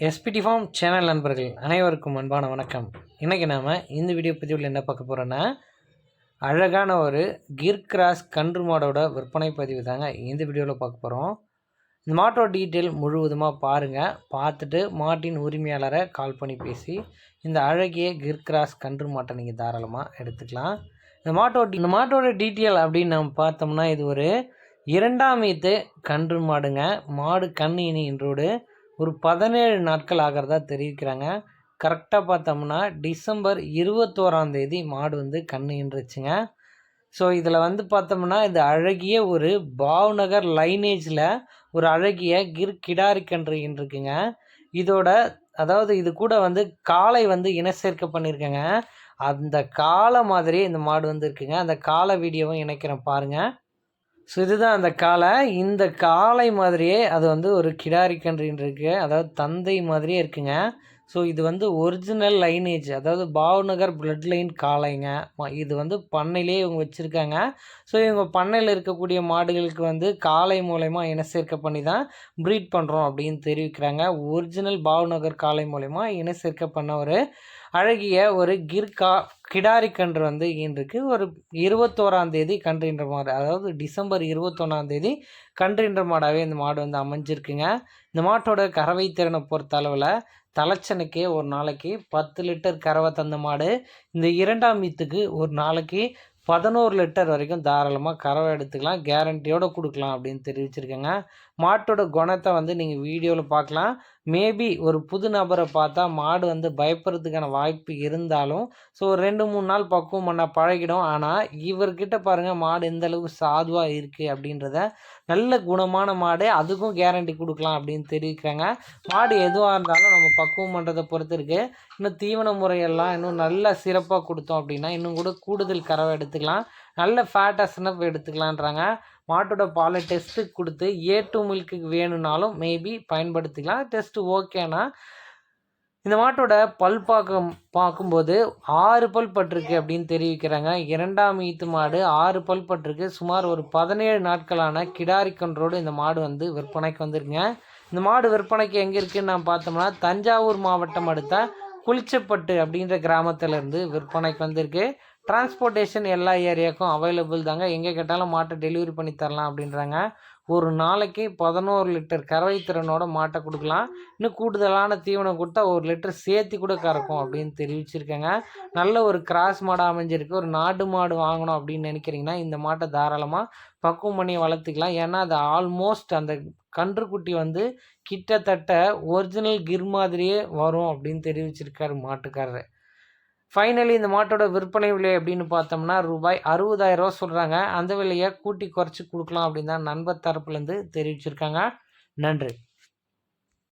SPD form channel நண்பர்கள் அனைவருக்கும் அன்பான வணக்கம். இன்றைக்கி நாம் இந்த வீடியோ பதிவில் என்ன பார்க்க போகிறோன்னா அழகான ஒரு கிர் கிராஸ் கன்று மாடோட விற்பனை பதிவு தாங்க இந்த வீடியோவில் பார்க்க போகிறோம் இந்த மாட்டோட டீட்டெயில் முழுவதுமாக பாருங்கள் பார்த்துட்டு மாட்டின் உரிமையாளரை கால் பண்ணி பேசி இந்த அழகிய கிர் கிராஸ் கன்று மாட்டை நீங்கள் தாராளமாக எடுத்துக்கலாம். இந்த மாட்டோட இந்த மாட்டோட டீட்டெயில் அப்படின்னு நம்ம பார்த்தோம்னா இது ஒரு இரண்டாம் ஈத்து கன்று மாடுங்க. மாடு கண்ணு இனி இன்றோடு ஒரு பதினேழு நாட்கள் ஆகிறதா தெரிவிக்கிறாங்க. கரெக்டாக பார்த்தோம்னா டிசம்பர் இருபத்தோராம் தேதி மாடு வந்து கண்ணு ஈன்றுச்சுங்க ஸோ இதில் வந்து பார்த்தோம்னா இது அழகிய ஒரு பாவ்நகர் லைனேஜில் ஒரு அழகிய கிர் கிடாரி கன்று இருக்குங்க இதோட அதாவது இது கூட வந்து காளை வந்து இனச்சேர்க்கை பண்ணியிருக்கேங்க அந்த காளை மாதிரி இந்த மாடு வந்து இருக்குங்க. அந்த காலை வீடியோவும் இணைக்கிறேன் பாருங்கள் ஸோ இதுதான் அந்த காளை இந்த காளை மாதிரியே அது வந்து ஒரு கிடாரி கன்றுன்னு இருக்குது அதாவது தந்தை மாதிரியே இருக்குங்க. ஸோ இது வந்து ஒரிஜினல் லைனேஜ் அதாவது பாவ்நகர் பிளட் லைன் காளைங்க இது வந்து பண்ணையிலே இவங்க வச்சுருக்காங்க. ஸோ இவங்க பண்ணையில் இருக்கக்கூடிய மாடுகளுக்கு வந்து காளை மூலயமா இன சேர்க்கை பண்ணி தான் ப்ரீட் பண்ணுறோம் அப்படின்னு தெரிவிக்கிறாங்க. ஒரிஜினல் பாவ்நகர் காளை மூலயமா இன சேர்க்கை பண்ண ஒரு அழகிய ஒரு கிர்கா கிடாரி கன்று வந்து இன்றைக்கு ஒரு இருபத்தோராம் தேதி கன்றுன்ற மாடு அதாவது டிசம்பர் இருபத்தொன்னாம் தேதி கன்றுன்ற மாடாகவே இந்த மாடு வந்து அமைஞ்சிருக்குங்க. இந்த மாட்டோட கறவை திறனை பொறுத்த அளவில் தலைச்சனுக்கே ஒரு நாளைக்கு பத்து லிட்டர் கறவை தந்த மாடு. இந்த இரண்டாம் மீத்துக்கு ஒரு நாளைக்கு பதினோரு லிட்டர் வரைக்கும் தாராளமாக கறவை எடுத்துக்கலாம். கேரண்டியோடு கொடுக்கலாம் அப்படின்னு தெரிவிச்சிருக்கேங்க. மாட்டோட குணத்தை வந்து நீங்கள் வீடியோவில் பார்க்கலாம் மேபி ஒரு புது நபரை பார்த்தா மாடு வந்து பயப்படுறதுக்கான வாய்ப்பு இருந்தாலும் ஸோ ஒரு ரெண்டு மூணு நாள் பக்குவம் பண்ண பழகிடும். ஆனால் இவர்கிட்ட பாருங்கள் மாடு எந்த அளவுக்கு சாதுவாக இருக்குது அப்படின்றத நல்ல குணமான மாடு அதுக்கும் கேரண்டி கொடுக்கலாம் அப்படின்னு தெரிவிக்கிறாங்க. மாடு எதுவாக இருந்தாலும் நம்ம பக்குவம் பண்ணுறதை பொறுத்து இருக்குது இன்னும் தீவன முறையெல்லாம் இன்னும் நல்லா சிறப்பாக கொடுத்தோம் அப்படின்னா இன்னும் கூட கூடுதல் கறவை எடுத்துக்கலாம். நல்ல ஃபேட்டாக எடுத்துக்கலான்றாங்க மாட்டோட பாலை டெஸ்ட்டுக்கு கொடுத்து ஏ டூ மில்க்குக்கு வேணும்னாலும் மேபி பயன்படுத்திக்கலாம். டெஸ்ட்டு ஓகேனா இந்த மாட்டோட பல் பார்க்கும் பார்க்கும்போது ஆறு பல் பட்டிருக்கு அப்படின்னு தெரிவிக்கிறாங்க. இரண்டாம் ஈத்து மாடு ஆறு பல் பட்டிருக்கு. சுமார் ஒரு பதினேழு நாட்களான கிடாரி கன்றோடு இந்த மாடு வந்து விற்பனைக்கு வந்திருக்குங்க. இந்த மாடு விற்பனைக்கு எங்கே இருக்குதுன்னு நான் பார்த்தோம்னா தஞ்சாவூர் மாவட்டம் அடுத்த குளிச்சப்பட்டு அப்படின்ற கிராமத்திலேருந்து விற்பனைக்கு வந்திருக்கு. டிரான்ஸ்போர்ட்டேஷன் எல்லா ஏரியாவுக்கும் அவைலபிள் தாங்க. எங்கே கேட்டாலும் மாட்டை டெலிவரி பண்ணி தரலாம் அப்படின்றாங்க. ஒரு நாளைக்கு பதினோரு லிட்டர் கறவை திறனோட மாட்டை கொடுக்கலாம். இன்னும் கூடுதலான தீவனம் கொடுத்தா ஒரு லிட்டர் சேர்த்து கூட கறக்கும் அப்படின்னு தெரிவிச்சிருக்கேங்க. நல்ல ஒரு கிராஸ் மாடாக அமைஞ்சிருக்கு. ஒரு நாடு மாடு வாங்கணும் அப்படின்னு நினைக்கிறீங்கன்னா இந்த மாட்டை தாராளமாக பக்குவம் பண்ணி வளர்த்துக்கலாம். ஏன்னா அது ஆல்மோஸ்ட் அந்த கன்றுக்குட்டி வந்து கிட்டத்தட்ட ஒரிஜினல் கிர் மாதிரியே வரும் அப்படின்னு தெரிவிச்சிருக்காரு மாட்டுக்காரர். ஃபைனலி இந்த மாட்டோட விற்பனை விலை அப்படின்னு பார்த்தோம்னா ரூபாய் அறுபதாயிரரூவா சொல்கிறாங்க அந்த விலையை கூட்டி குறைச்சி கொடுக்கலாம் அப்படின்னு தான் நண்பர் தரப்புலேருந்து தெரிவிச்சிருக்காங்க. நன்றி.